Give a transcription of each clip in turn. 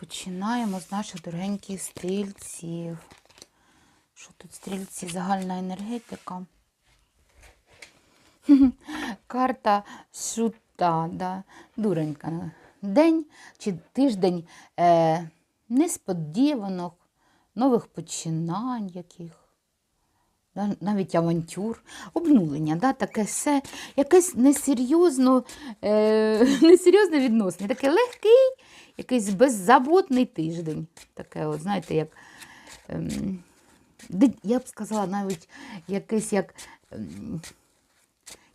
Починаємо з наших дорогеньких стрільців. Що тут стрільці? Загальна енергетика. Карта шута, да. дуренька. День чи тиждень е, несподіванок, нових починань яких. Да, Навіть авантюр, обнулення, да, таке все, якесь несерйозно, е, несерйозне відносини, таке легкий, якийсь беззаботний тиждень. Таке, от, знаєте, як, ем, я б сказала, навіть якийсь як, ем,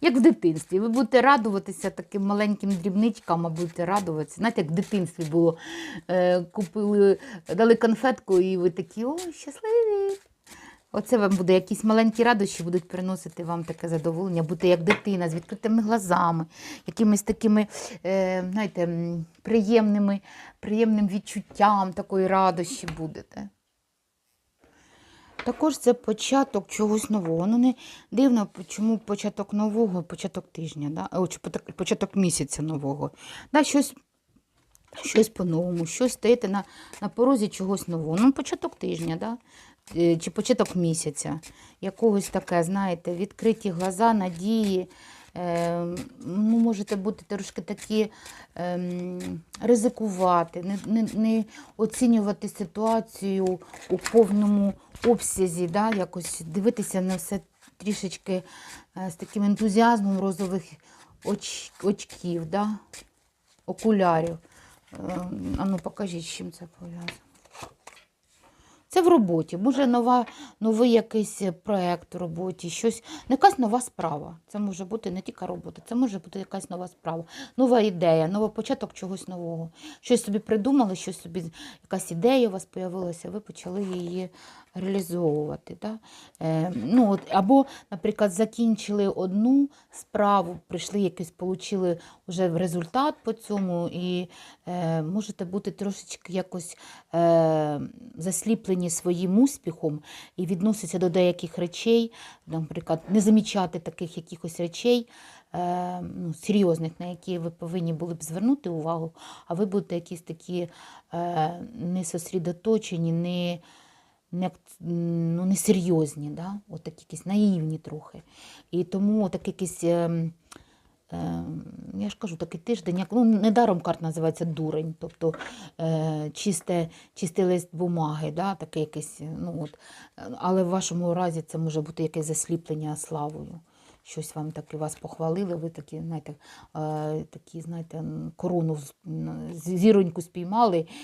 як в дитинстві. Ви будете радуватися таким маленьким дрібничкам, а будете радуватися. Знаєте, як в дитинстві було. Е, купили, дали конфетку, і ви такі, о, щасливі. Оце вам буде якісь маленькі радощі, будуть приносити вам таке задоволення, бути як дитина з відкритими глазами, якимись такими, е, знаєте, приємними, приємним відчуттям такої радощі будете. Також це початок чогось нового. Ну, не дивно, чому початок нового, початок тижня, да? О, початок місяця нового. Да, щось, щось по-новому, щось стоїте на, на порозі чогось нового. Ну, початок тижня, да? Е, чи початок місяця. Якогось таке, знаєте, відкриті глаза, надії. Е, ну, можете бути трошки такі ем, ризикувати, не, не, не оцінювати ситуацію у повному обсязі, да, якось дивитися на все трішечки е, з таким ентузіазмом розових оч, очків, да, окулярів. Е, а ну покажіть, з чим це пов'язано. В роботі. Може нова, новий якийсь проєкт в роботі, щось, ну, якась нова справа. Це може бути не тільки робота, це може бути якась нова справа, нова ідея, новий початок чогось нового. Щось собі придумали, щось собі, якась ідея у вас з'явилася, ви почали її реалізовувати. Да? Е, ну, от, або, наприклад, закінчили одну справу, прийшли якийсь, отримали вже результат по цьому, і е, можете бути трошечки якось е, засліплені своїм успіхом і відноситися до деяких речей, наприклад, не замічати таких якихось речей. е, Ну, серйозних, на які ви повинні були б звернути увагу, а ви будете якісь такі е, несосредоточені, не, ну, несерйозні, да? от такі якісь наївні трохи. І тому так якийсь, ем, ем, я ж кажу, такий тиждень, як, ну, недаром карт називається дурень, тобто е, чисте, чистий лист бумаги, да? таке якесь, ну, от. але в вашому разі це може бути якесь засліплення славою. Щось вам таке вас похвалили, ви такі, знаєте, е, такі, знаєте, корону зіроньку спіймали